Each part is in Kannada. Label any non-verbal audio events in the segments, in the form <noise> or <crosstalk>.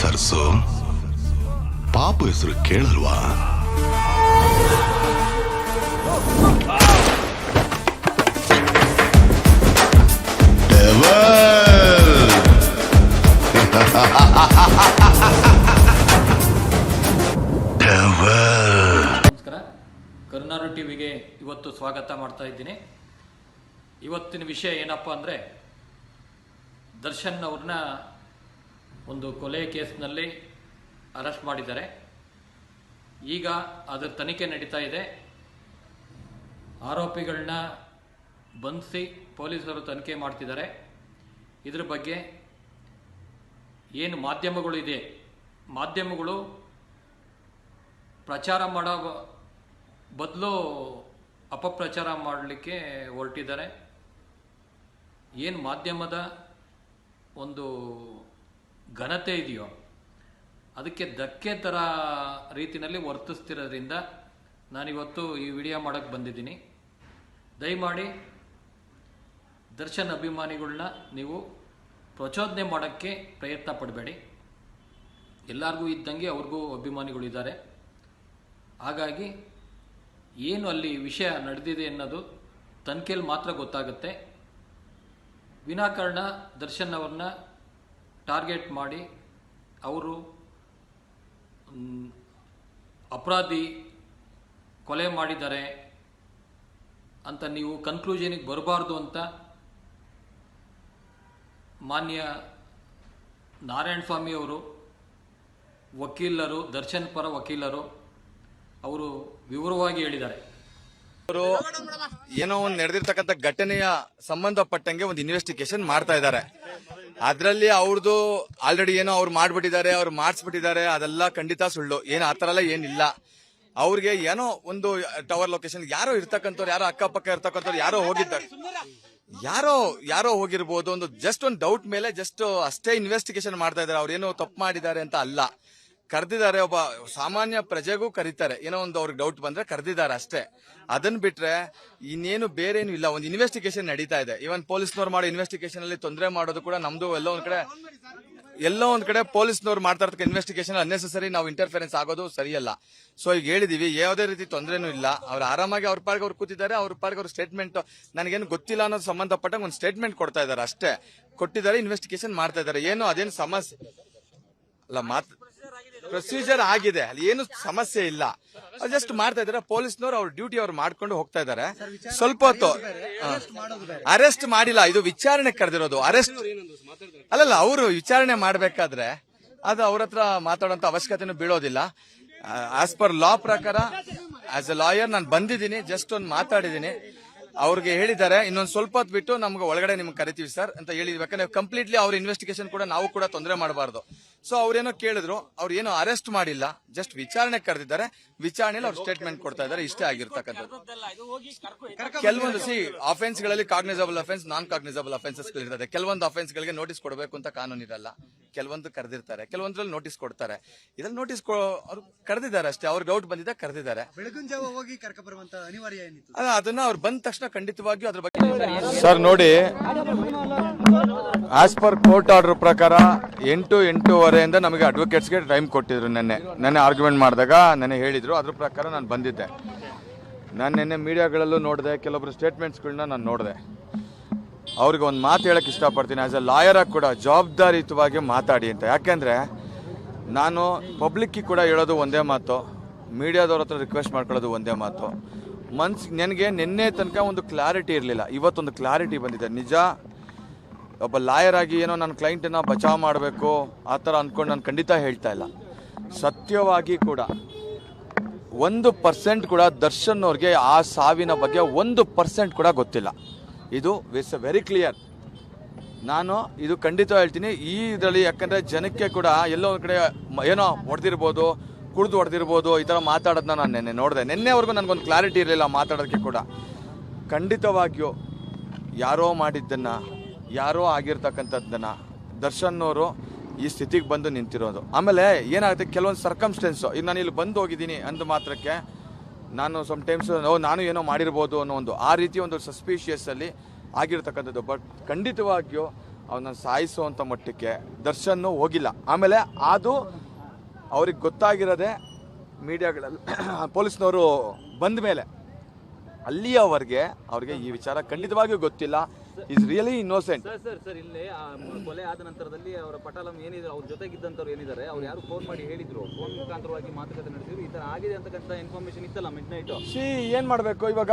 ಸರ್ಸು. ಪಾಪು ಹೆಸರು ಕೇಳಲ್ವಾ! ನಮಸ್ಕಾರ. ಕರುನಾಡು ಟಿವಿಗೆ ಇವತ್ತು ಸ್ವಾಗತ ಮಾಡ್ತಾ ಇದ್ದೀನಿ. ಇವತ್ತಿನ ವಿಷಯ ಏನಪ್ಪ ಅಂದರೆ ದರ್ಶನ್ ಅವ್ರನ್ನ ಒಂದು ಕೊಲೆ ಕೇಸ್ನಲ್ಲಿ ಅರೆಸ್ಟ್ ಮಾಡಿದ್ದಾರೆ. ಈಗ ಅದರ ತನಿಖೆ ನಡೀತಾ ಇದೆ. ಆರೋಪಿಗಳನ್ನ ಬಂಧಿಸಿ ಪೊಲೀಸರು ತನಿಖೆ ಮಾಡ್ತಿದ್ದಾರೆ. ಇದ್ರ ಬಗ್ಗೆ ಏನು ಮಾಧ್ಯಮಗಳು ಇದೆ? ಮಾಧ್ಯಮಗಳು ಪ್ರಚಾರ ಮಾಡೋ ಬದಲು ಅಪಪ್ರಚಾರ ಮಾಡಲಿಕ್ಕೆ ಹೊರಟಿದ್ದಾರೆ. ಏನು ಮಾಧ್ಯಮದ ಒಂದು ಘನತೆ ಇದೆಯೋ, ಅದಕ್ಕೆ ಧಕ್ಕೆ ಥರ ರೀತಿಯಲ್ಲಿ ವರ್ತಿಸ್ತಿರೋದ್ರಿಂದ ನಾನಿವತ್ತು ಈ ವಿಡಿಯೋ ಮಾಡೋಕ್ಕೆ ಬಂದಿದ್ದೀನಿ. ದಯಮಾಡಿ ದರ್ಶನ್ ಅಭಿಮಾನಿಗಳನ್ನ ನೀವು ಪ್ರಚೋದನೆ ಮಾಡೋಕ್ಕೆ ಪ್ರಯತ್ನ ಪಡಬೇಡಿ. ಎಲ್ಲರಿಗೂ ಇದ್ದಂಗೆ ಅವ್ರಿಗೂ ಅಭಿಮಾನಿಗಳಿದ್ದಾರೆ ಹಾಗಾಗಿ ಏನು ಅಲ್ಲಿ ವಿಷಯ ನಡೆದಿದೆ ಅನ್ನೋದು ತನಿಖೆಯಲ್ಲಿ ಮಾತ್ರ ಗೊತ್ತಾಗುತ್ತೆ. ವಿನಾಕಾರಣ ದರ್ಶನ್ ಅವ್ರನ್ನ ಟಾರ್ಗೆಟ್ ಮಾಡಿ ಅವರು ಅಪರಾಧಿ ಕೊಲೆ ಮಾಡಿದ್ದಾರೆ ಅಂತ ನೀವು ಕನ್ಕ್ಲೂಷನಿಗೆ ಬರಬಾರ್ದು ಅಂತ ಮಾನ್ಯ ನಾರಾಯಣ ಸ್ವಾಮಿ ಅವರು, ವಕೀಲರು, ದರ್ಶನ್ ಪರ ವಕೀಲರು ಅವರು ವಿವರವಾಗಿ ಹೇಳಿದ್ದಾರೆ. ಅವರು ಏನೋ ಒಂದು ನಡೆದಿರ್ತಕ್ಕಂಥ ಘಟನೆಯ ಸಂಬಂಧಪಟ್ಟಂಗೆ ಒಂದು ಇನ್ವೆಸ್ಟಿಗೇಷನ್ ಮಾಡ್ತಾ ಇದ್ದಾರೆ. ಅದರಲ್ಲಿ ಅವ್ರದ್ದು ಆಲ್ರೆಡಿ ಏನೋ ಅವ್ರು ಮಾಡ್ಬಿಟ್ಟಿದ್ದಾರೆ, ಅವ್ರು ಮಾಡಿಸ್ಬಿಟ್ಟಿದ್ದಾರೆ, ಅದೆಲ್ಲ ಖಂಡಿತ ಸುಳ್ಳು. ಏನು ಆ ಥರ ಎಲ್ಲ ಏನಿಲ್ಲ. ಅವ್ರಿಗೆ ಏನೋ ಒಂದು ಟವರ್ ಲೊಕೇಶನ್ ಯಾರೋ ಇರ್ತಕ್ಕಂಥವ್ರು, ಯಾರೋ ಅಕ್ಕಪಕ್ಕ ಇರ್ತಕ್ಕಂಥವ್ರು ಯಾರೋ ಹೋಗಿದ್ದಾರೆ. ಯಾರೋ ಯಾರೋ ಹೋಗಿರ್ಬೋದು, ಒಂದು ಜಸ್ಟ್ ಒಂದು ಡೌಟ್ ಮೇಲೆ ಜಸ್ಟ್ ಅಷ್ಟೇ ಇನ್ವೆಸ್ಟಿಗೇಷನ್ ಮಾಡ್ತಾ ಇದ್ದಾರೆ. ಅವ್ರು ಏನೋ ತಪ್ಪು ಮಾಡಿದ್ದಾರೆ ಅಂತ ಅಲ್ಲ. ಕರೆದಿದ್ದಾರೆ, ಒಬ್ಬ ಸಾಮಾನ್ಯ ಪ್ರಜೆಗೂ ಕರೀತಾರೆ. ಏನೋ ಒಂದು ಅವ್ರಿಗೆ ಡೌಟ್ ಬಂದ್ರೆ ಕರೆದಿದ್ದಾರೆ ಅಷ್ಟೇ. ಅದನ್ನ ಬಿಟ್ರೆ ಇನ್ನೇನು ಬೇರೆ ಏನು ಇಲ್ಲ. ಒಂದು ಇನ್ವೆಸ್ಟಿಗೇಷನ್ ನಡೀತಾ ಇದೆ. ಇವನ್ ಪೊಲೀಸ್ನವ್ರು ಮಾಡೋ ಇನ್ವೆಸ್ಟಿಗೇಷನ್ ಅಲ್ಲಿ ತೊಂದರೆ ಮಾಡೋದು ಕೂಡ ನಮ್ದು. ಎಲ್ಲೋ ಒಂದ್ ಕಡೆ, ಎಲ್ಲೋ ಒಂದ್ ಕಡೆ ಪೊಲೀಸ್ನವ್ರು ಮಾಡ್ತಾ ಇರ್ತಕ್ಕ ಇನ್ವೆಸ್ಟಿಗೇಷನ್ ಅನ್ನೆಸರಿ ನಾವು ಇಂಟರ್ಫೆರೆನ್ಸ್ ಆಗೋದು ಸರಿಯಲ್ಲ. ಸೊ ಈಗ ಹೇಳಿದೀವಿ, ಯಾವುದೇ ರೀತಿ ತೊಂದರೆನೂ ಇಲ್ಲ. ಅವ್ರು ಆರಾಮಾಗಿ ಅವ್ರ ಪಾರ್ಗೆ ಅವ್ರು ಕೂತಿದ್ದಾರೆ, ಅವ್ರ ಪಾರ್ಗೆ ಅವ್ರ ಸ್ಟೇಟ್ಮೆಂಟ್ ನನಗೇನು ಗೊತ್ತಿಲ್ಲ ಅನ್ನೋದು ಸಂಬಂಧಪಟ್ಟಂಗೆ ಒಂದು ಸ್ಟೇಟ್ಮೆಂಟ್ ಕೊಡ್ತಾ ಇದ್ದಾರೆ ಅಷ್ಟೇ. ಕೊಟ್ಟಿದ್ದಾರೆ ಇನ್ವೆಸ್ಟಿಗೇಷನ್ ಮಾಡ್ತಾ ಇದ್ದಾರೆ. ಏನು, ಅದೇನು ಸಮಸ್ಯೆ? ಅಲ್ಲ, ಮಾತ್ ಪ್ರೊಸೀಜರ್ ಆಗಿದೆ. ಅಲ್ಲಿ ಏನು ಸಮಸ್ಯೆ ಇಲ್ಲ. ಜಸ್ಟ್ ಮಾಡ್ತಾ ಇದಾರೆ ಪೊಲೀಸ್ನವ್ರು ಅವ್ರ ಡ್ಯೂಟಿ ಅವ್ರು ಮಾಡ್ಕೊಂಡು ಹೋಗ್ತಾ ಇದಾರೆ ಸ್ವಲ್ಪ ಹೊತ್ತು ಅರೆಸ್ಟ್ ಮಾಡಿಲ್ಲ. ಇದು ವಿಚಾರಣೆ ಕರೆದಿರೋದು. ಅರೆಸ್ಟ್ ಅಲ್ಲಲ್ಲ, ಅವರು ವಿಚಾರಣೆ ಮಾಡ್ಬೇಕಾದ್ರೆ ಅದು ಅವ್ರ ಹತ್ರ ಮಾತಾಡೋಂತ ಅವಶ್ಯಕತೆನೂ ಬೀಳೋದಿಲ್ಲ. ಆಸ್ ಪರ್ ಲಾ ಪ್ರಕಾರ ಆಸ್ ಎ ಲಾಯರ್ ನಾನು ಬಂದಿದ್ದೀನಿ. ಜಸ್ಟ್ ಒಂದು ಮಾತಾಡಿದ್ದೀನಿ. ಅವ್ರಿಗೆ ಹೇಳಿದ್ದಾರೆ. ಇನ್ನೊಂದು ಸ್ವಲ್ಪ ಹೊತ್ತು ಬಿಟ್ಟು ನಮ್ಗೆ ಒಳಗಡೆ ನಿಮ್ಗೆ ಕರಿತೀವಿ ಸರ್ ಅಂತ ಹೇಳಿದ್ವಿ. ಯಾಕಂದ್ರೆ ಕಂಪ್ಲೀಟ್ಲಿ ಅವ್ರ ಇನ್ವೆಸ್ಟಿಗೇಷನ್ ಕೂಡ ನಾವು ಕೂಡ ತೊಂದರೆ ಮಾಡಬಾರ್ದು. ಸೊ ಅವ್ರೇನೋ ಕೇಳಿದ್ರು ಅವ್ರು ಏನೋ ಅರೆಸ್ಟ್ ಮಾಡಿಲ್ಲ ಜಸ್ಟ್ ವಿಚಾರಣೆ ಕರೆದಿದ್ದಾರೆ. ವಿಚಾರಣೆಯಲ್ಲಿ ಅವ್ರು ಸ್ಟೇಟ್ಮೆಂಟ್ ಕೊಡ್ತಾ ಇದ್ದಾರೆ ಇಷ್ಟೇ ಆಗಿರ್ತಕ್ಕಂಥದ್ದು. ಕೆಲವೊಂದು C ಅಫೆನ್ಸ್ಗಳಲ್ಲಿ cognisable offence non cognisable offences ಇರ್ತದೆ. ಕೆಲವೊಂದು ಅಫೆನ್ಸ್ ಗಳಿಗೆ ನೋಟಿಸ್ ಕೊಡಬೇಕು ಅಂತ ಕಾನೂನು ಇರಲ್ಲ. ಕೆಲವೊಂದು ಕರೆದಿರ್ತಾರೆ. ಕೆಲವೊಂದ್ರಲ್ಲಿ ನೋಟಿಸ್ ಕೊಡ್ತಾರೆ. ಇದ್ರಲ್ಲಿ ನೋಟಿಸ್ ಅವ್ರು ಕರೆದಿದ್ದಾರೆ ಅಷ್ಟೇ. ಅವ್ರು ಡೌಟ್ ಬಂದಿದ್ದ ಕರೆದಿದ್ದಾರೆ. ಬೆಳಗಿನ ಹೋಗಿ ಕರ್ಕ ಬರುವಂತ ಅನಿವಾರ್ಯ ಏನಿತ್ತು? ಅಲ್ಲ, ಅದನ್ನ ಅವ್ರು ಬಂದ ತಕ್ಷಣ ಖಂಡಿತವಾಗಿಯೂ ಅದ್ರ ಬಗ್ಗೆ ಸರ್ ನೋಡಿ ಆಸ್ ಪರ್ ಕೋರ್ಟ್ ಆರ್ಡರ್ ಪ್ರಕಾರ ಎಂಟು ಎಂಟೂವರೆಯಿಂದ ನಮಗೆ ಅಡ್ವೊಕೇಟ್ಸ್ಗೆ ಟೈಮ್ ಕೊಟ್ಟಿದ್ರು ನೆನ್ನೆ. ನೆನ್ನೆ ಆರ್ಗ್ಯುಮೆಂಟ್ ಮಾಡಿದಾಗ ನೆನ್ನೆ ಹೇಳಿದರು. ಅದ್ರ ಪ್ರಕಾರ ನಾನು ಬಂದಿದ್ದೆ. ನಾನು ನೆನ್ನೆ ಮೀಡಿಯಾಗಳಲ್ಲೂ ನೋಡಿದೆ. ಕೆಲವೊಬ್ಬರು ಸ್ಟೇಟ್ಮೆಂಟ್ಸ್ಗಳನ್ನ ನಾನು ನೋಡಿದೆ. ಅವ್ರಿಗೆ ಒಂದು ಮಾತು ಹೇಳಕ್ಕೆ ಇಷ್ಟಪಡ್ತೀನಿ. ಆ್ಯಸ್ ಎ ಲಾಯರಾಗಿ ಕೂಡ ಜವಾಬ್ದಾರಿಯುತವಾಗಿ ಮಾತಾಡಿ ಅಂತ. ಯಾಕೆಂದರೆ ನಾನು ಪಬ್ಲಿಕ್ಕಿಗೆ ಕೂಡ ಹೇಳೋದು ಒಂದೇ ಮಾತು. ಮೀಡಿಯಾದವ್ರ ಹತ್ರ ರಿಕ್ವೆಸ್ಟ್ ಮಾಡ್ಕೊಳ್ಳೋದು ಒಂದೇ ಮಾತು. ಮನ್ಸ್ ನನಗೆ ನಿನ್ನೆ ತನಕ ಒಂದು ಕ್ಲಾರಿಟಿ ಇರಲಿಲ್ಲ. ಇವತ್ತೊಂದು ಕ್ಲಾರಿಟಿ ಬಂದಿದೆ. ನಿಜ ಒಬ್ಬ ಲಾಯರ್ ಆಗಿ ಏನೋ ನನ್ನ ಕ್ಲೈಂಟನ್ನು ಬಚಾವ್ ಮಾಡಬೇಕು, ಆ ಥರ ಅಂದ್ಕೊಂಡು ನಾನು ಖಂಡಿತ ಹೇಳ್ತಾ ಇಲ್ಲ. ಸತ್ಯವಾಗಿ ಕೂಡ ಒಂದು ಪರ್ಸೆಂಟ್ ಕೂಡ ದರ್ಶನ್ ಅವ್ರಿಗೆ ಆ ಸಾವಿನ ಬಗ್ಗೆ ಒಂದು ಪರ್ಸೆಂಟ್ ಕೂಡ ಗೊತ್ತಿಲ್ಲ. ಇದು ವಿಸ್ ವೆರಿ ಕ್ಲಿಯರ್ ನಾನು ಇದು ಖಂಡಿತ ಹೇಳ್ತೀನಿ, ಈ ಇದರಲ್ಲಿ ಯಾಕಂದರೆ ಜನಕ್ಕೆ ಕೂಡ ಎಲ್ಲೋ ಕಡೆ ಏನೋ ಹೊಡೆದಿರ್ಬೋದು, ಕುಡಿದು ಹೊಡೆದಿರ್ಬೋದು, ಈ ಥರ ಮಾತಾಡೋದನ್ನ ನಾನು ನೆನ್ನೆ ನೋಡಿದೆ. ನಿನ್ನೆವರೆಗೂ ನನಗೊಂದು ಕ್ಲಾರಿಟಿ ಇರಲಿಲ್ಲ ಮಾತಾಡೋದಕ್ಕೆ ಕೂಡ. ಖಂಡಿತವಾಗಿಯೂ ಯಾರೋ ಮಾಡಿದ್ದನ್ನು ಯಾರೋ ಆಗಿರ್ತಕ್ಕಂಥದ್ದನ್ನ ದರ್ಶನ್ ಅವರು ಈ ಸ್ಥಿತಿಗೆ ಬಂದು ನಿಂತಿರೋದು. ಆಮೇಲೆ ಏನಾಗುತ್ತೆ? ಕೆಲವೊಂದು ಸರ್ಕಮ್ಸ್ಟೆನ್ಸು ಈಗ ನಾನು ಇಲ್ಲಿ ಬಂದು ಹೋಗಿದ್ದೀನಿ ಅಂದ ಮಾತ್ರಕ್ಕೆ ನಾನು ಸಮ್ ಟೈಮ್ಸ್ ನಾನು ಏನೋ ಮಾಡಿರ್ಬೋದು ಅನ್ನೋ ಒಂದು ಆ ರೀತಿ ಒಂದು ಸಸ್ಪೀಷಿಯಸ್ಸಲ್ಲಿ ಆಗಿರ್ತಕ್ಕಂಥದ್ದು. ಬಟ್ ಖಂಡಿತವಾಗಿಯೂ ಅವನ್ನ ಸಾಯಿಸುವಂಥ ಮಟ್ಟಕ್ಕೆ ದರ್ಶನ್ ಹೋಗಿಲ್ಲ. ಆಮೇಲೆ ಅದು ಅವ್ರಿಗೆ ಗೊತ್ತಾಗಿರೋದೆ ಮೀಡಿಯಾಗಳಲ್ಲಿ <clears throat> ಪೊಲೀಸ್ನವರು ಬಂದ ಮೇಲೆ ಅಲ್ಲಿಯವರೆಗೆ ಅವ್ರಿಗೆ ಈ ವಿಚಾರ ಖಂಡಿತವಾಗಿಯೂ ಗೊತ್ತಿಲ್ಲ. Is really innocent sir sir sir ಇಲ್ಲಿ ಆ ಮ- ಕೊಲೆ ಆದ ನಂತರದಲ್ಲಿ ಅವರ ಪಟಾಲಂ ಏನಿದ್ರು ಅವ್ರ ಜೊತೆಗಿದ್ದಂಥವ್ರು ಏನಿದ್ದಾರೆ ಅವ್ರು ಯಾರು ಫೋನ್ ಮಾಡಿ ಹೇಳಿದ್ರು. ಫೋನ್ ಮುಖಾಂತರವಾಗಿ ಮಾತುಕತೆ ನಡೆಸಿದ್ರು. ಈ ಥರ ಆಗಿದೆ ಅಂತಕ್ಕಂಥ ಇನ್ಫಾರ್ಮೇಶನ್ ಇತ್ತಲ್ಲ ಮಿಡ್ ನೈಟ್ ಸಿ ಏನು ಮಾಡಬೇಕು ಇವಾಗ?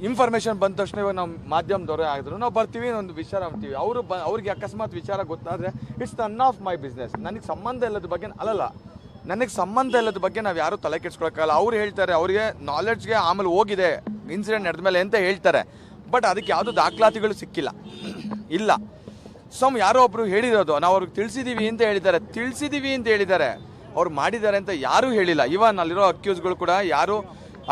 ಇನ್ಫಾರ್ಮೇಶನ್ ಬಂದ ತಕ್ಷಣ ಇವಾಗ ನಾವು ಮಾಧ್ಯಮದವರೇ ಆಗಿದ್ರು. ನಾವು ಬರ್ತೀವಿ ಒಂದು ವಿಚಾರ ಅಂತೀವಿ ಅವರು ಬ ಅವ್ರಿಗೆ ಅಕಸ್ಮಾತ್ ವಿಚಾರ ಗೊತ್ತಾದರೆ it's none of my business ನನಗೆ ಸಂಬಂಧ ಇಲ್ಲದ ಬಗ್ಗೆ ಅಲ್ಲಲ್ಲ. ನನಗೆ ಸಂಬಂಧ ಇಲ್ಲದ ಬಗ್ಗೆ ನಾವು ಯಾರು ತಲೆ ಕೆಡ್ಸ್ಕೊಳಕ್ಕಾಗಲ್ಲ ಅವ್ರು ಹೇಳ್ತಾರೆ ಅವರಿಗೆ ನಾಲೆಡ್ಜ್ಗೆ ಆಮೇಲೆ ಹೋಗಿದೆ. ಇನ್ಸಿಡೆಂಟ್ ನಡೆದ ಮೇಲೆ ಅಂತ ಹೇಳ್ತಾರೆ. ಬಟ್ ಅದಕ್ಕೆ ಯಾವುದು ದಾಖಲಾತಿಗಳು ಸಿಕ್ಕಿಲ್ಲ. ಇಲ್ಲ. ಸೊ ಯಾರೋ ಒಬ್ರು ಹೇಳಿರೋದು ನಾವು ಅವ್ರಿಗೆ ತಿಳಿಸಿದೀವಿ ಅಂತ ಹೇಳಿದ್ದಾರೆ. ತಿಳಿಸಿದೀವಿ ಅಂತ ಹೇಳಿದ್ದಾರೆ. ಅವ್ರು ಮಾಡಿದ್ದಾರೆ ಅಂತ ಯಾರೂ ಹೇಳಿಲ್ಲ. ಇವನ್ ಅಲ್ಲಿರೋ ಅಕ್ಯೂಸ್ಗಳು ಕೂಡ ಯಾರು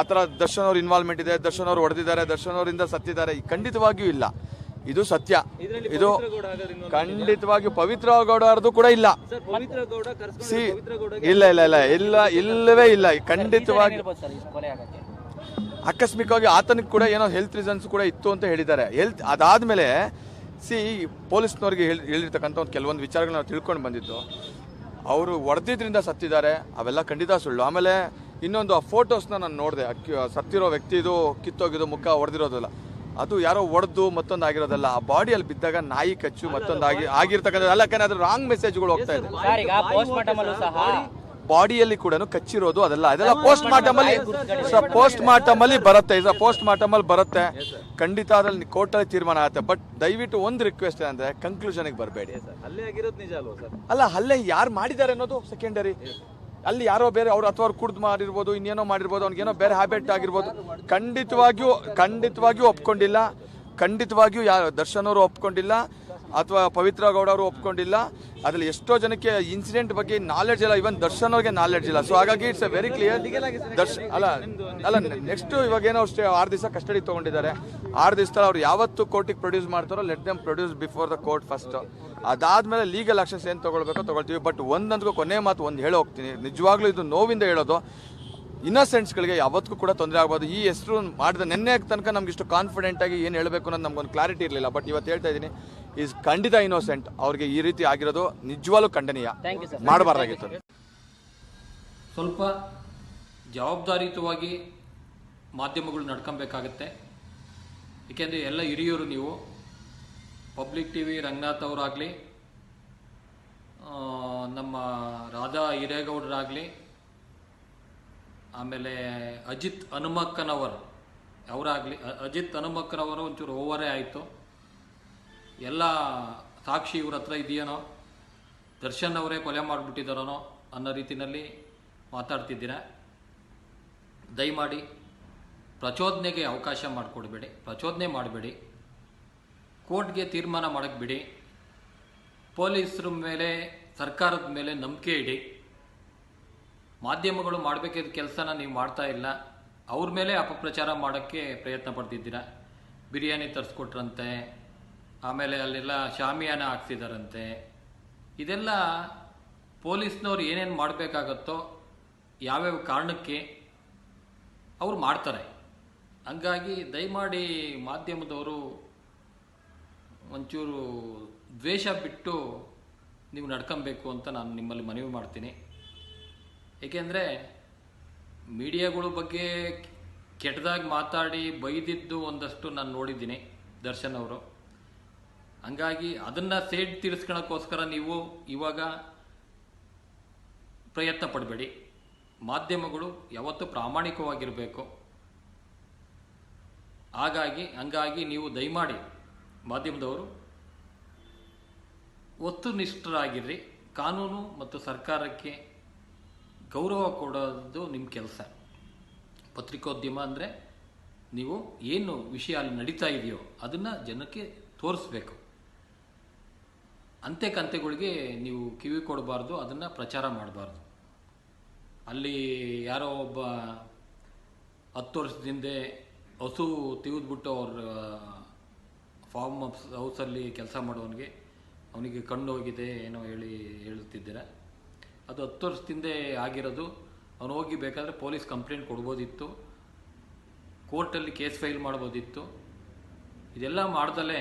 ಆ ಥರ ದರ್ಶನ್ ಅವ್ರ ಇನ್ವಾಲ್ವ್ಮೆಂಟ್ ಇದೆ ದರ್ಶನ್ ಅವ್ರು ಹೊಡೆದಿದ್ದಾರೆ ದರ್ಶನ್ ಅವರಿಂದ ಸತ್ತಿದ್ದಾರೆ ಖಂಡಿತವಾಗಿಯೂ ಇಲ್ಲ. ಇದು ಸತ್ಯ. ಇದು ಖಂಡಿತವಾಗಿ ಪವಿತ್ರ ಗೌಡರದು ಕೂಡ ಇಲ್ಲ. ಸಿ ಇಲ್ಲ ಇಲ್ಲ ಇಲ್ಲ ಇಲ್ಲ ಇಲ್ಲವೇ ಇಲ್ಲ. ಖಂಡಿತವಾಗಿ ಆಕಸ್ಮಿಕವಾಗಿ ಆತನಿಗೆ ಕೂಡ ಏನೋ ಹೆಲ್ತ್ ರೀಸನ್ಸ್ ಕೂಡ ಇತ್ತು ಅಂತ ಹೇಳಿದ್ದಾರೆ. ಹೆಲ್ತ್ ಅದಾದಮೇಲೆ ಸಿ ಪೊಲೀಸ್ನವ್ರಿಗೆ ಹೇಳಿ ಹೇಳಿರ್ತಕ್ಕಂಥ ಒಂದು ಕೆಲವೊಂದು ವಿಚಾರಗಳನ್ನ ನಾವು ತಿಳ್ಕೊಂಡು ಬಂದಿದ್ದು. ಅವರು ಹೊಡೆದಿದ್ರಿಂದ ಸತ್ತಿದ್ದಾರೆ ಅವೆಲ್ಲ ಖಂಡಿತ ಸುಳ್ಳು. ಆಮೇಲೆ ಇನ್ನೊಂದು ಆ ಫೋಟೋಸ್ನ ನಾನು ನೋಡಿದೆ ಸತ್ತಿರೋ ವ್ಯಕ್ತಿದು ಕಿತ್ತೋಗಿದ್ದು ಮುಖ ಹೊಡೆದಿರೋದಲ್ಲ. ಅದು ಯಾರೋ ಹೊಡೆದು ಮತ್ತೊಂದು ಆಗಿರೋದಲ್ಲ. ಆ ಬಾಡಿಯಲ್ಲಿ ಬಿದ್ದಾಗ ನಾಯಿ ಕಚ್ಚು ಮತ್ತೊಂದು ಆಗಿ ಆಗಿರ್ತಕ್ಕಂಥ ಅಲ್ಲ ಯಾಕಂದ್ರೆ ರಾಂಗ್ ಮೆಸೇಜ್ಗಳು ಹೋಗ್ತಾ ಇದೆ. ಬಾಡಿಯಲ್ಲಿ ಕೂಡ ಕಚ್ಚಿರೋದು ಅದೆಲ್ಲ. ಅದೆಲ್ಲ ಪೋಸ್ಟ್ ಮಾರ್ಟಮ್ ಅಲ್ಲಿ ಪೋಸ್ಟ್ ಮಾರ್ಟಮ್ ಅಲ್ಲಿ ಬರುತ್ತೆ. ಇದು ಪೋಸ್ಟ್ ಮಾರ್ಟಮ್ ಅಲ್ಲಿ ಬರುತ್ತೆ. ಖಂಡಿತ ಅದ್ರಲ್ಲಿ ಕೋರ್ಟ್ ಅಲ್ಲಿ ತೀರ್ಮಾನ ಆಗುತ್ತೆ. ಬಟ್ ದಯವಿಟ್ಟು ಒಂದು ರಿಕ್ವೆಸ್ಟ್ ಅಂದ್ರೆ ಕನ್ಕ್ಲೂಷನ್ ಬರಬೇಡಿ. ಅಲ್ಲ ಅಲ್ಲೇ ಯಾರು ಮಾಡಿದ್ದಾರೆ ಅನ್ನೋದು ಸೆಕೆಂಡರಿ ಅಲ್ಲಿ ಯಾರೋ ಬೇರೆ ಅವ್ರು ಅಥವಾ ಅವ್ರು ಕುಡ್ದು ಮಾಡಿರ್ಬೋದು ಇನ್ನೇನೋ ಮಾಡಿರ್ಬೋದು ಅವ್ನಿಗೇನೋ ಬೇರೆ ಹ್ಯಾಬಿಟ್ ಆಗಿರ್ಬೋದು. ಖಂಡಿತವಾಗಿಯೂ ಖಂಡಿತವಾಗಿಯೂ ಒಪ್ಕೊಂಡಿಲ್ಲ. ಖಂಡಿತವಾಗಿಯೂ ಯಾರು ದರ್ಶನ್ ಅವರು ಒಪ್ಕೊಂಡಿಲ್ಲ. ಅಥವಾ ಪವಿತ್ರ ಗೌಡ ಅವರು ಒಪ್ಕೊಂಡಿಲ್ಲ. ಅದ್ರಲ್ಲಿ ಎಷ್ಟೋ ಜನಕ್ಕೆ ಇನ್ಸಿಡೆಂಟ್ ಬಗ್ಗೆ ನಾಲೆಡ್ಜ್ ಇಲ್ಲ. ಇವನ್ ದರ್ಶನ್ ಅವ್ರಿಗೆ ನಾಲೆಡ್ಜ್ ಇಲ್ಲ. ಸೊ ಹಾಗಾಗಿ it's a very clear Darshan ಅಲ್ಲ ಅಲ್ಲ ನೆಕ್ಸ್ಟ್ ಇವಾಗ ಏನೋ ಅಷ್ಟೇ ಆರು ದಿವಸ ಕಸ್ಟಡಿ ತಗೊಂಡಿದ್ದಾರೆ. ಆರು ದಿವಸದಲ್ಲಿ ಅವ್ರು ಯಾವತ್ತು ಕೋರ್ಟಿಗೆ ಪ್ರೊಡ್ಯೂಸ್ ಮಾಡ್ತಾರೋ let them produce before the court first ಅದಾದ್ಮೇಲೆ ಲೀಗಲ್ ಆಕ್ಷನ್ಸ್ ಏನು ತಗೊಳ್ಬೇಕೋ ತಗೊಳ್ತೀವಿ. ಬಟ್ ಒಂದಂತೂ ಕೊನೆ ಮಾತು ಒಂದು ಹೇಳಿ ಹೋಗ್ತೀನಿ. ನಿಜವಾಗ್ಲೂ ಇದು ನೋವಿಂದ ಹೇಳೋದು. ಇನ್ನಸೆಂಟ್ಸ್ಗಳಿಗೆ ಯಾವತ್ತೂ ಕೂಡ ತೊಂದರೆ ಆಗ್ಬೋದು ಈ ಹೆಸರು ಮಾಡಿದ ನಿನ್ನೆ ತನಕ ನಮ್ಗೆ ಇಷ್ಟು ಕಾನ್ಫಿಡೆಂಟಾಗಿ ಏನು ಹೇಳಬೇಕು ಅನ್ನೋದು ನಮ್ಗೊಂದು ಕ್ಲಾರಿಟಿ ಇರಲಿಲ್ಲ. ಬಟ್ ಇವತ್ತು ಹೇಳ್ತಾ ಇದ್ದೀನಿ. ಈಸ್ ಖಂಡಿತ ಇನ್ನೋಸೆಂಟ್ ಅವ್ರಿಗೆ ಈ ರೀತಿ ಆಗಿರೋದು ನಿಜವಾಗ್ಲೂ ಖಂಡನೀಯ. ಮಾಡಬಾರ್ದಾಗಿತ್ತು. ಸ್ವಲ್ಪ ಜವಾಬ್ದಾರಿಯುತವಾಗಿ ಮಾಧ್ಯಮಗಳು ನಡ್ಕೊಬೇಕಾಗತ್ತೆ. ಏಕೆಂದರೆ ಎಲ್ಲ ಹಿರಿಯರು ನೀವು ಪಬ್ಲಿಕ್ ಟಿ ವಿ ರಂಗನಾಥ್ ಅವರಾಗಲಿ ನಮ್ಮ ರಾಧಾ ಹಿರೇಗೌಡರಾಗಲಿ ಆಮೇಲೆ ಅಜಿತ್ ಹನುಮಕ್ಕನವರು ಅವರಾಗಲಿ ಅಜಿತ್ ಹನುಮಕ್ಕನವರು ಒಂಚೂರು ಓವರೇ ಆಯಿತು. ಎಲ್ಲ ಸಾಕ್ಷಿ ಇವ್ರ ಹತ್ರ ಇದೆಯೇನೋ? ದರ್ಶನ್ ಅವರೇ ಕೊಲೆ ಮಾಡಿಬಿಟ್ಟಿದ್ದಾರೋ ಅನ್ನೋ ರೀತಿಯಲ್ಲಿ ಮಾತಾಡ್ತಿದ್ದೀರ? ದಯಮಾಡಿ ಪ್ರಚೋದನೆಗೆ ಅವಕಾಶ ಮಾಡಿಕೊಡ್ಬೇಡಿ. ಪ್ರಚೋದನೆ ಮಾಡಬೇಡಿ. ಕೋರ್ಟ್ಗೆ ತೀರ್ಮಾನ ಮಾಡಕ್ಕೆ ಬಿಡಿ. ಪೊಲೀಸರ ಮೇಲೆ, ಸರ್ಕಾರದ ಮೇಲೆ ನಂಬಿಕೆ ಇಡಿ. ಮಾಧ್ಯಮಗಳು ಮಾಡಬೇಕಿದ್ದ ಕೆಲಸನ ನೀವು ಮಾಡ್ತಾ ಇಲ್ಲ. ಅವ್ರ ಮೇಲೆ ಅಪಪ್ರಚಾರ ಮಾಡೋಕ್ಕೆ ಪ್ರಯತ್ನ ಪಡ್ತಿದ್ದೀರಾ? ಬಿರಿಯಾನಿ ತರಿಸ್ಕೊಟ್ರಂತೆ ಆಮೇಲೆ ಅಲ್ಲೆಲ್ಲ ಶಾಮಿಯಾನ ಹಾಕ್ಸಿದಾರಂತೆ ಇದೆಲ್ಲ ಪೊಲೀಸ್ನವ್ರು ಏನೇನು ಮಾಡಬೇಕಾಗತ್ತೋ, ಯಾವ್ಯಾವ ಕಾರಣಕ್ಕೆ ಅವ್ರು ಮಾಡ್ತಾರೆ. ಹಂಗಾಗಿ ದಯಮಾಡಿ ಮಾಧ್ಯಮದವರು ಒಂಚೂರು ದ್ವೇಷ ಬಿಟ್ಟು ನೀವು ನಡ್ಕೊಬೇಕು ಅಂತ ನಾನು ನಿಮ್ಮಲ್ಲಿ ಮನವಿ ಮಾಡ್ತೀನಿ. ಏಕೆಂದರೆ ಮೀಡಿಯಾಗಳ ಬಗ್ಗೆ ಕೆಟ್ಟದಾಗಿ ಮಾತಾಡಿ ಬೈದಿದ್ದು ಒಂದಷ್ಟು ನಾನು ನೋಡಿದ್ದೀನಿ ದರ್ಶನ್ ಅವರು. ಹಂಗಾಗಿ ಅದನ್ನು ಸೇಡ್ ತೀರಿಸ್ಕೊಳಕ್ಕೋಸ್ಕರ ನೀವು ಇವಾಗ ಪ್ರಯತ್ನ ಪಡಬೇಡಿ. ಮಾಧ್ಯಮಗಳು ಯಾವತ್ತೂ ಪ್ರಾಮಾಣಿಕವಾಗಿರಬೇಕು. ಹಾಗಾಗಿ, ಹಂಗಾಗಿ ನೀವು ದಯಮಾಡಿ ಮಾಧ್ಯಮದವರು ವಸ್ತುನಿಷ್ಠರಾಗಿರ್ರಿ ಕಾನೂನು ಮತ್ತು ಸರ್ಕಾರಕ್ಕೆ ಗೌರವ ಕೊಡೋದು ನಿಮ್ಮ ಕೆಲಸ. ಪತ್ರಿಕೋದ್ಯಮ ಅಂದರೆ ನೀವು ಏನು ವಿಷಯ ಅಲ್ಲಿ ನಡೀತಾ ಇದೆಯೋ ಅದನ್ನು ಜನಕ್ಕೆ ತೋರಿಸ್ಬೇಕು. ಅಂತೆ ಕಂತೆಗಳಿಗೆ ನೀವು ಕಿವಿ ಕೊಡಬಾರ್ದು, ಅದನ್ನು ಪ್ರಚಾರ ಮಾಡಬಾರ್ದು. ಅಲ್ಲಿ ಯಾರೋ ಒಬ್ಬ ಹತ್ತು ವರ್ಷದ ಹಿಂದೆ ಹಸು ತಿವಿದ್ಬಿಟ್ಟು ಅವ್ರ ಫಾರ್ಮ್ ಹೌಸ್ ಹೌಸಲ್ಲಿ ಕೆಲಸ ಮಾಡೋನಿಗೆ ಅವನಿಗೆ ಕಣ್ಣು ಹೋಗಿದೆ ಏನೋ ಹೇಳಿ ಹೇಳುತ್ತಿದ್ದೀರ. ಅದು ಹತ್ತು ವರ್ಷದಿಂದ ಆಗಿರೋದು, ಅವನು ಹೋಗಿ ಬೇಕಾದರೆ ಪೊಲೀಸ್ ಕಂಪ್ಲೇಂಟ್ ಕೊಡ್ಬೋದಿತ್ತು, ಕೋರ್ಟಲ್ಲಿ ಕೇಸ್ ಫೈಲ್ ಮಾಡ್ಬೋದಿತ್ತು. ಇದೆಲ್ಲ ಮಾಡ್ದಲೇ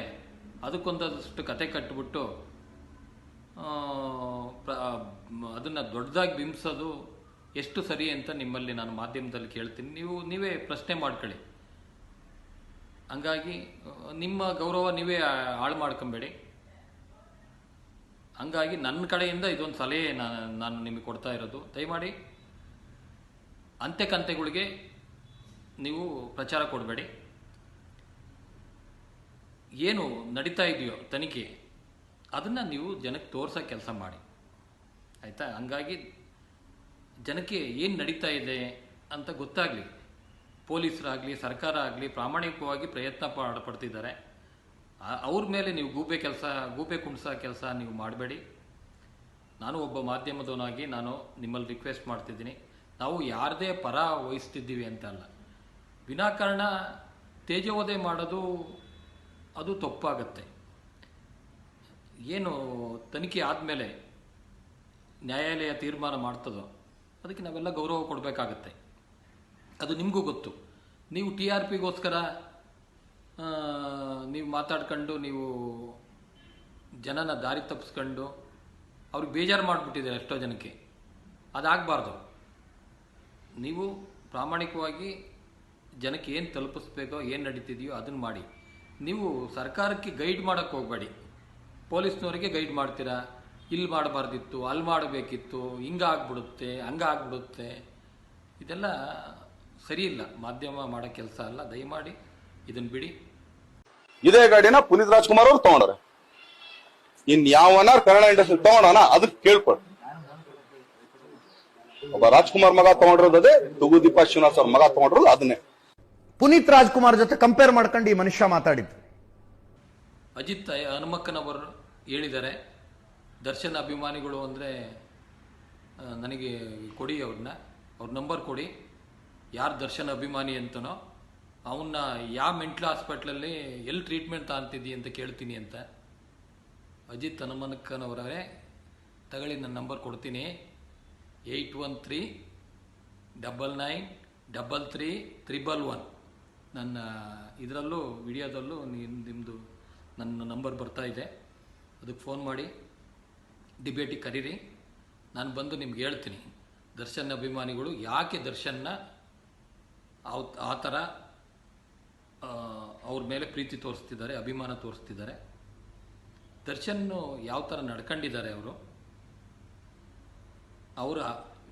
ಅದಕ್ಕೊಂದಷ್ಟು ಕತೆ ಕಟ್ಟಿಬಿಟ್ಟು ಅದನ್ನು ದೊಡ್ಡದಾಗಿ ಬಿಂಬಿಸೋದು ಎಷ್ಟು ಸರಿ ಅಂತ ನಿಮ್ಮಲ್ಲಿ ನಾನು ಮಾಧ್ಯಮದಲ್ಲಿ ಕೇಳ್ತೀನಿ. ನೀವು, ನೀವೇ ಪ್ರಶ್ನೆ ಮಾಡ್ಕೊಳ್ಳಿ. ಹಂಗಾಗಿ, ನಿಮ್ಮ ಗೌರವ ನೀವೇ ಹಾಳು ಮಾಡ್ಕೊಂಬೇಡಿ. ಹಂಗಾಗಿ ನನ್ನ ಕಡೆಯಿಂದ ಇದೊಂದು ಸಲಹೆ ನಾನು ನಿಮಗೆ ಕೊಡ್ತಾ ಇರೋದು. ದಯಮಾಡಿ ಅಂತ್ಯಕಂತೆಗಳಿಗೆ ನೀವು ಪ್ರಚಾರ ಕೊಡಬೇಡಿ. ಏನು ನಡೀತಾ ಇದೆಯೋ ತನಿಖೆ ಅದನ್ನು ನೀವು ಜನಕ್ಕೆ ತೋರ್ಸೋ ಕೆಲಸ ಮಾಡಿ. ಆಯಿತಾ? ಹಂಗಾಗಿ ಜನಕ್ಕೆ ಏನು ನಡೀತಾ ಇದೆ ಅಂತ ಗೊತ್ತಾಗಲಿ. ಪೊಲೀಸರಾಗಲಿ ಸರ್ಕಾರ ಆಗಲಿ ಪ್ರಾಮಾಣಿಕವಾಗಿ ಪ್ರಯತ್ನ ಪಾಡ್- ಪಡ್ತಿದ್ದಾರೆ. ಅವ್ರ ಮೇಲೆ ನೀವು ಗೂಬೆ ಕೆಲಸ, ಗೂಬೆ ಕುಣಿಸೋ ಕೆಲಸ ನೀವು ಮಾಡಬೇಡಿ. ನಾನು ಒಬ್ಬ ಮಾಧ್ಯಮದವನಾಗಿ ನಾನು ನಿಮ್ಮಲ್ಲಿ ರಿಕ್ವೆಸ್ಟ್ ಮಾಡ್ತಿದ್ದೀನಿ. ನಾವು ಯಾರದೇ ಪರ ವಹಿಸ್ತಿದ್ದೀವಿ ಅಂತ ಅಲ್ಲ. ವಿನಾಕಾರಣ ತೇಜೋವಧೆ ಮಾಡೋದು ಅದು ತಪ್ಪಾಗತ್ತೆ. ಏನು ತನಿಖೆ ಆದಮೇಲೆ ನ್ಯಾಯಾಲಯ ತೀರ್ಮಾನ ಮಾಡ್ತದೋ ಅದಕ್ಕೆ ನಾವೆಲ್ಲ ಗೌರವ ಕೊಡಬೇಕಾಗತ್ತೆ. ಅದು ನಿಮಗೂ ಗೊತ್ತು. ನೀವು ಟಿ ಆರ್ ಪಿಗೋಸ್ಕರ ನೀವು ಮಾತಾಡ್ಕೊಂಡು, ನೀವು ಜನನ ದಾರಿ ತಪ್ಪಿಸ್ಕೊಂಡು ಅವ್ರಿಗೆ ಬೇಜಾರು ಮಾಡಿಬಿಟ್ಟಿದ್ದಾರೆ ಎಷ್ಟೋ ಜನಕ್ಕೆ. ಅದಾಗಬಾರ್ದು. ನೀವು ಪ್ರಾಮಾಣಿಕವಾಗಿ ಜನಕ್ಕೆ ಏನು ತಲುಪಿಸ್ಬೇಕೋ, ಏನು ನಡೀತಿದೆಯೋ ಅದನ್ನು ಮಾಡಿ. ನೀವು ಸರ್ಕಾರಕ್ಕೆ ಗೈಡ್ ಮಾಡೋಕ್ಕೆ ಹೋಗಬೇಡಿ. ಪೊಲೀಸ್ನವರಿಗೆ ಗೈಡ್ ಮಾಡ್ತೀರಾ? ಇಲ್ಲಿ ಮಾಡಬಾರ್ದಿತ್ತು ಅಲ್ಲಿ ಮಾಡಬೇಕಿತ್ತು ಹಿಂಗಾಗ್ಬಿಡುತ್ತೆ ಹಂಗಾಗ್ಬಿಡುತ್ತೆ. ಇದೆಲ್ಲ ಸರಿಯಿಲ್ಲ. ಮಾಧ್ಯಮ ಮಾಡೋ ಕೆಲಸ ಅಲ್ಲ. ದಯಮಾಡಿ ಇದನ್ನು ಬಿಡಿ. ಇದೇ ಗಾಡಿನ ಪುನೀತ್ ರಾಜ್ಕುಮಾರ್ ಅವ್ರು ತಗೊಂಡಾರೆ ಇನ್ ಯಾವನ ಕನ್ನಡ ಇಂಡಸ್ಟ್ರಿ ತಗೊಂಡೋಣ ಅದಕ್ಕೆ ಕೇಳ್ಕೊಳ್ರಿ ಒಬ್ಬ ರಾಜ್ಕುಮಾರ್ ಮಗ ತಗೊಂಡಿರೋದು ಅದೇ ತುಗುದೀಪ ಶ್ರೀನಿವಾಸ್ ಅವ್ರ ಮಗ ತಗೊಂಡಿರೋದು ಅದನ್ನೇ. ಪುನೀತ್ ರಾಜ್ಕುಮಾರ್ ಜೊತೆ ಕಂಪೇರ್ ಮಾಡ್ಕೊಂಡು ಈ ಮನುಷ್ಯ ಮಾತಾಡಿದ್ದು. ಅಜಿತ್ ಹನುಮಕ್ಕನವರು ಹೇಳಿದ್ದಾರೆ. ದರ್ಶನ್ ಅಭಿಮಾನಿಗಳು ಅಂದರೆ ನನಗೆ ಕೊಡಿ ಅವ್ರನ್ನ. ಅವ್ರ ನಂಬರ್ ಕೊಡಿ. ಯಾರು ದರ್ಶನ್ ಅಭಿಮಾನಿ ಅಂತನೋ ಅವನ್ನ ಯಾವ ಮೆಂಟ್ಲ್ ಹಾಸ್ಪಿಟ್ಲಲ್ಲಿ ಎಲ್ಲಿ ಟ್ರೀಟ್ಮೆಂಟ್ ತಗೊಂತಿದ್ದಿ ಅಂತ ಕೇಳ್ತೀನಿ ಅಂತ. ಅಜಿತ್ ಹನುಮನಕ್ಕನವರೇ ತಗೊಳ್ಳಿ ನನ್ನ ನಂಬರ್ ಕೊಡ್ತೀನಿ. Eight one three double nine double three triple one. ನನ್ನ, ಇದರಲ್ಲೂ, ವಿಡಿಯೋದಲ್ಲೂ ನಿಮ್ಮದು ನನ್ನ ನಂಬರ್ ಬರ್ತಾ ಇದೆ. ಅದಕ್ಕೆ ಫೋನ್ ಮಾಡಿ ಡಿಬೇಟಿಗೆ ಕರೀರಿ, ನಾನು ಬಂದು ನಿಮ್ಗೆ ಹೇಳ್ತೀನಿ. ದರ್ಶನ್ ಅಭಿಮಾನಿಗಳು ಯಾಕೆ ದರ್ಶನ್ನ ಅವ್- ಆ ಥರ ಅವ್ರ ಮೇಲೆ ಪ್ರೀತಿ ತೋರಿಸ್ತಿದ್ದಾರೆ, ಅಭಿಮಾನ ತೋರಿಸ್ತಿದ್ದಾರೆ. ದರ್ಶನ್ನು ಯಾವ ಥರ ನಡ್ಕೊಂಡಿದ್ದಾರೆ ಅವರು? ಅವರ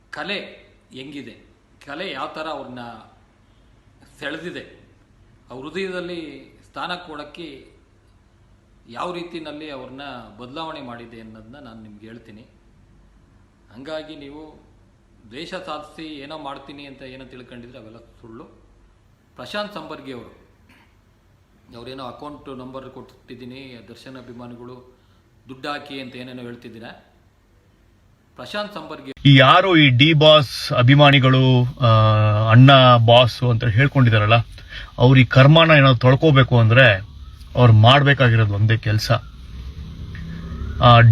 ಕಲೆ ಹೆಂಗಿದೆ? ಕಲೆ ಯಾವ ಥರ ಅವ್ರನ್ನ ಸೆಳೆದಿದೆ? ಅವ್ರ ಹೃದಯದಲ್ಲಿ ಸ್ಥಾನ ಕೊಡೋಕ್ಕೆ ಯಾವ ರೀತಿಯಲ್ಲಿ ಅವ್ರನ್ನ ಬದಲಾವಣೆ ಮಾಡಿದೆ ಅನ್ನೋದನ್ನ ನಾನು ನಿಮ್ಗೆ ಹೇಳ್ತೀನಿ. ಹಂಗಾಗಿ ನೀವು ದ್ವೇಷ ಸಾಧಿಸಿ ಏನೋ ಮಾಡ್ತೀನಿ ಅಂತ ಏನೋ ತಿಳ್ಕೊಂಡಿದ್ರೆ ಅವೆಲ್ಲ ಸುಳ್ಳು. ಪ್ರಶಾಂತ್ ಸಂಬರ್ಗಿ ಅವರು, ಅವರೇನೋ ಅಕೌಂಟ್ ನಂಬರ್ ಕೊಟ್ಟಿದ್ದೀನಿ, ದರ್ಶನ ಅಭಿಮಾನಿಗಳು ದುಡ್ಡು ಹಾಕಿ ಅಂತ ಏನೇನೋ ಹೇಳ್ತಿದ್ದೀರಾ? ಪ್ರಶಾಂತ್ ಸಂಬರ್ಗಿ ಯಾರು ಈ ಡಿ ಬಾಸ್ ಅಭಿಮಾನಿಗಳು ಅಣ್ಣ ಬಾಸ್ ಅಂತ ಹೇಳ್ಕೊಂಡಿದಾರಲ್ಲ ಅವ್ರ ಈ ಕರ್ಮನ ಏನಾದ್ರು ತೊಳ್ಕೋಬೇಕು ಅಂದ್ರೆ ಅವ್ರು ಮಾಡಬೇಕಾಗಿರೋದು ಒಂದೇ ಕೆಲಸ.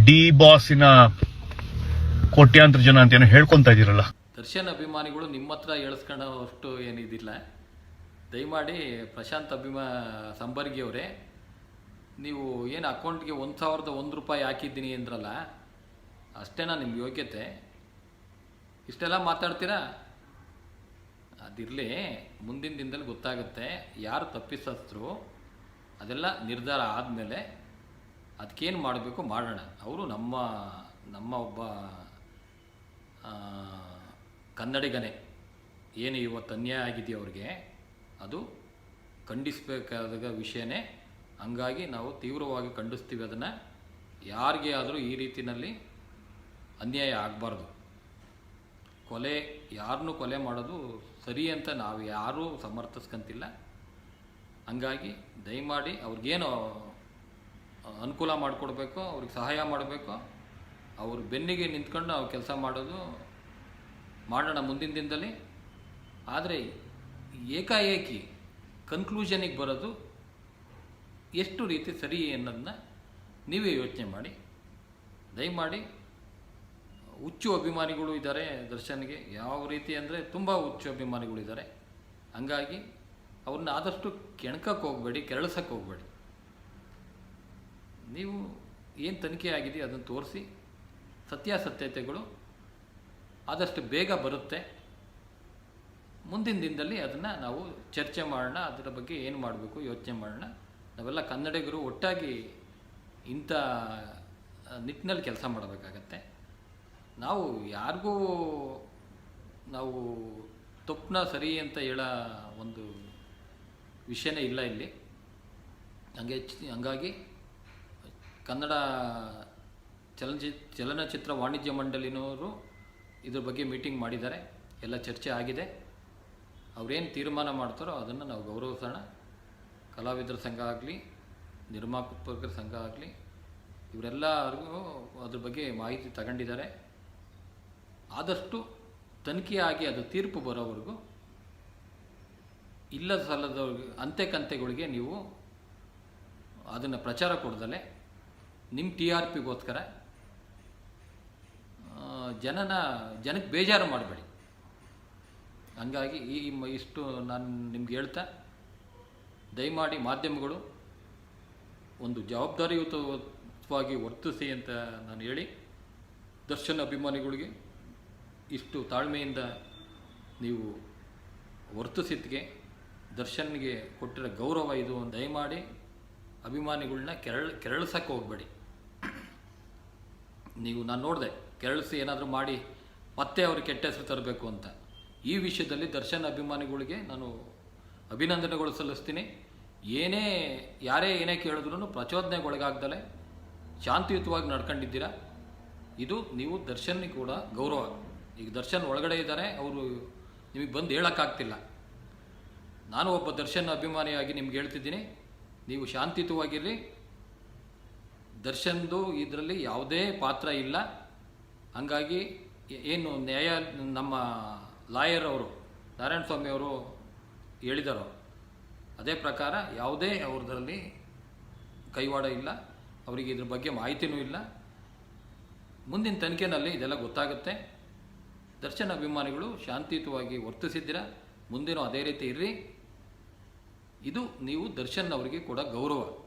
ಡಿ ಬಾಸಿನ ಕೋಟ್ಯಾಂತರ ಜನ ಅಂತ ಏನೋ ಹೇಳ್ಕೊತಾ ಇದ್ದೀರಲ್ಲ. ದರ್ಶನ್ ಅಭಿಮಾನಿಗಳು ನಿಮ್ಮ ಹತ್ರ ಹೇಳಿಸ್ಕೊಳ್ಳೋ ಅಷ್ಟು ಏನಿದಿಲ್ಲ. ದಯಮಾಡಿ ಪ್ರಶಾಂತ್ ಅಭಿಮಾ ಸಂಬರ್ಗಿ ಅವರೇ, ನೀವು ಏನು ಅಕೌಂಟ್ಗೆ ಒಂದು ಸಾವಿರದ ಒಂದು ರೂಪಾಯಿ ಹಾಕಿದ್ದೀನಿ ಅಂದ್ರಲ್ಲ, ಅಷ್ಟೇನಾ ನಿಮ್ಮ ಯೋಗ್ಯತೆ? ಇಷ್ಟೆಲ್ಲ ಮಾತಾಡ್ತೀರಾ? ಅದಿರಲಿ, ಮುಂದಿನ ದಿನದಲ್ಲಿ ಗೊತ್ತಾಗುತ್ತೆ ಯಾರು ತಪ್ಪಿಸತ್ರು ಅದೆಲ್ಲ ನಿರ್ಧಾರ ಆದಮೇಲೆ ಅದಕ್ಕೇನು ಮಾಡಬೇಕು ಮಾಡೋಣ. ಅವರು ನಮ್ಮ ನಮ್ಮ ಒಬ್ಬ ಕನ್ನಡಿಗನೇ. ಏನು ಇವತ್ತು ಅನ್ಯಾಯ ಆಗಿದೆಯೋ ಅವ್ರಿಗೆ, ಅದು ಖಂಡಿಸಬೇಕಾದ ವಿಷಯನೇ. ಹಂಗಾಗಿ ನಾವು ತೀವ್ರವಾಗಿ ಖಂಡಿಸ್ತೀವಿ ಅದನ್ನು. ಯಾರಿಗೆ ಆದರೂ ಈ ರೀತಿಯಲ್ಲಿ ಅನ್ಯಾಯ ಆಗಬಾರ್ದು. ಕೊಲೆ ಯಾರನ್ನೂ ಕೊಲೆ ಮಾಡೋದು ಸರಿ ಅಂತ ನಾವು ಯಾರೂ ಸಮರ್ಥಿಸ್ಕೊಂತಿಲ್ಲ. ಹಂಗಾಗಿ ದಯಮಾಡಿ ಅವ್ರಿಗೇನು ಅನುಕೂಲ ಮಾಡಿಕೊಡ್ಬೇಕೋ, ಅವ್ರಿಗೆ ಸಹಾಯ ಮಾಡಬೇಕೋ, ಅವ್ರ ಬೆನ್ನಿಗೆ ನಿಂತ್ಕೊಂಡು ನಾವು ಕೆಲಸ ಮಾಡೋದು ಮಾಡೋಣ ಮುಂದಿನ ದಿನದಲ್ಲಿ. ಆದರೆ ಏಕಾಏಕಿ ಕನ್ಕ್ಲೂಷನಿಗೆ ಬರೋದು ಎಷ್ಟು ರೀತಿ ಸರಿ ಅನ್ನೋದನ್ನ ನೀವೇ ಯೋಚನೆ ಮಾಡಿ. ದಯಮಾಡಿ ಹುಚ್ಚು ಅಭಿಮಾನಿಗಳು ಇದ್ದಾರೆ ದರ್ಶನ್ಗೆ. ಯಾವ ರೀತಿ ಅಂದರೆ ತುಂಬ ಹುಚ್ಚು ಅಭಿಮಾನಿಗಳಿದ್ದಾರೆ ಹಂಗಾಗಿ ಅವ್ರನ್ನ ಆದಷ್ಟು ಕೆಣ್ಕಕ್ಕೆ ಹೋಗಬೇಡಿ, ಕೆರಳಿಸಕ್ಕೆ ಹೋಗಬೇಡಿ. ನೀವು ಏನು ತನಿಖೆ ಆಗಿದೆ ಅದನ್ನು ತೋರಿಸಿ. ಸತ್ಯಾಸತ್ಯತೆಗಳು ಆದಷ್ಟು ಬೇಗ ಬರುತ್ತೆ. ಮುಂದಿನ ದಿನದಲ್ಲಿ ಅದನ್ನು ನಾವು ಚರ್ಚೆ ಮಾಡೋಣ, ಅದರ ಬಗ್ಗೆ ಏನು ಮಾಡಬೇಕು ಯೋಚನೆ ಮಾಡೋಣ. ನಾವೆಲ್ಲ ಕನ್ನಡಿಗರು ಒಟ್ಟಾಗಿ ಇಂಥ ನಿಟ್ಟಿನಲ್ಲಿ ಕೆಲಸ ಮಾಡಬೇಕಾಗತ್ತೆ. ನಾವು ಯಾರಿಗೂ ನಾವು ತಪ್ಪನ್ನ ಸರಿ ಅಂತ ಹೇಳೋ ಒಂದು ವಿಷಯನೇ ಇಲ್ಲ ಇಲ್ಲಿ. ಹಂಗೆ ಹಂಗಾಗಿ ಕನ್ನಡ ಚಲನಚಿ ಚಲನಚಿತ್ರ ವಾಣಿಜ್ಯ ಮಂಡಳಿನವರು ಇದ್ರ ಬಗ್ಗೆ ಮೀಟಿಂಗ್ ಮಾಡಿದ್ದಾರೆ. ಎಲ್ಲ ಚರ್ಚೆ ಆಗಿದೆ. ಅವರೇನು ತೀರ್ಮಾನ ಮಾಡ್ತಾರೋ ಅದನ್ನು ನಾವು ಗೌರವಿಸೋಣ. ಕಲಾವಿದರ ಸಂಘ ಆಗಲಿ ನಿರ್ಮಾಪಕರ ಸಂಘ ಆಗಲಿ, ಇವರೆಲ್ಲರಿಗೂ ಅದ್ರ ಬಗ್ಗೆ ಮಾಹಿತಿ ತಗೊಂಡಿದ್ದಾರೆ. ಆದಷ್ಟು ತನಿಖೆಯಾಗಿ ಅದು ತೀರ್ಪು ಬರೋವರೆಗೂ ಇಲ್ಲದ ಸಲ್ಲದ ಅಂತೆ ಕಂತೆಗಳಿಗೆ ನೀವು ಅದನ್ನು ಪ್ರಚಾರ ಕೊಡ್ದಲೆ ನಿಮ್ಮ ಟಿ ಆರ್ ಪಿಗೋಸ್ಕರ ಜನನ, ಜನಕ್ಕೆ ಬೇಜಾರು ಮಾಡಬೇಡಿ. ಹಂಗಾಗಿ ಈ ಇಷ್ಟು ನಾನು ನಿಮ್ಗೆ ಹೇಳ್ತಾ, ದಯಮಾಡಿ ಮಾಧ್ಯಮಗಳು ಒಂದು ಜವಾಬ್ದಾರಿಯುತವಾಗಿ ವರ್ತಿಸಿ ಅಂತ ನಾನು ಹೇಳಿ, ದರ್ಶನ ಅಭಿಮಾನಿಗಳಿಗೆ ಇಷ್ಟು ತಾಳ್ಮೆಯಿಂದ ನೀವು ವರ್ತಿಸಿದ್ಗೆ ದರ್ಶನ್ಗೆ ಕೊಟ್ಟಿರೋ ಗೌರವ ಇದು. ದಯಮಾಡಿ ಅಭಿಮಾನಿಗಳನ್ನ ಕೆರಳ, ಕೆರಳಿಸಕ್ಕೆ ಹೋಗಬೇಡಿ. ನೀವು ನಾನು ನೋಡಿದೆ, ಕೆರಳಿಸಿ ಏನಾದರೂ ಮಾಡಿ ಮತ್ತೆ ಅವ್ರಿಗೆ ಕೆಟ್ಟ ಹೆಸರು ತರಬೇಕು ಅಂತ. ಈ ವಿಷಯದಲ್ಲಿ ದರ್ಶನ್ ಅಭಿಮಾನಿಗಳಿಗೆ ನಾನು ಅಭಿನಂದನೆಗಳು ಸಲ್ಲಿಸ್ತೀನಿ. ಏನೇ, ಯಾರೇ ಏನೇ ಕೇಳಿದ್ರು ಪ್ರಚೋದನೆಗೊಳಗಾಗ್ದಲೆ ಶಾಂತಿಯುತವಾಗಿ ನಡ್ಕೊಂಡಿದ್ದೀರಾ? ಇದು ನೀವು ದರ್ಶನ್ಗೆ ಕೂಡ ಗೌರವ. ಈಗ ದರ್ಶನ್ ಒಳಗಡೆ ಇದ್ದಾರೆ, ಅವರು ನಿಮಗೆ ಬಂದು ಹೇಳೋಕ್ಕಾಗ್ತಿಲ್ಲ. ನಾನು ಒಬ್ಬ ದರ್ಶನ್ ಅಭಿಮಾನಿಯಾಗಿ ನಿಮ್ಗೆ ಹೇಳ್ತಿದ್ದೀನಿ. ನೀವು ಶಾಂತಿಯುತವಾಗಿರಲಿ ದರ್ಶನ್ದು ಇದರಲ್ಲಿ ಯಾವುದೇ ಪಾತ್ರ ಇಲ್ಲ. ಹಂಗಾಗಿ ಏನು ನ್ಯಾಯ ನಮ್ಮ ಲಾಯರ್ ಅವರು, ನಾರಾಯಣ ಸ್ವಾಮಿ ಅವರು ಹೇಳಿದರು. ಅದೇ ಪ್ರಕಾರ ಯಾವುದೇ ಅವ್ರದ್ರಲ್ಲಿ ಕೈವಾಡ ಇಲ್ಲ. ಅವರಿಗೆ ಇದ್ರ ಬಗ್ಗೆ ಮಾಹಿತಿನೂ ಇಲ್ಲ. ಮುಂದಿನ ತನಿಖೆನಲ್ಲಿ ಇದೆಲ್ಲ ಗೊತ್ತಾಗುತ್ತೆ. ದರ್ಶನ ಅಭಿಮಾನಿಗಳು ಶಾಂತಿಯುತವಾಗಿ ವರ್ತಿಸಿದ್ದೀರಾ? ಮುಂದಿನ ಅದೇ ರೀತಿ ಇರ್ರಿ. ಇದು ನೀವು ದರ್ಶನ್ ಅವರಿಗೆ ಕೂಡ ಗೌರವ.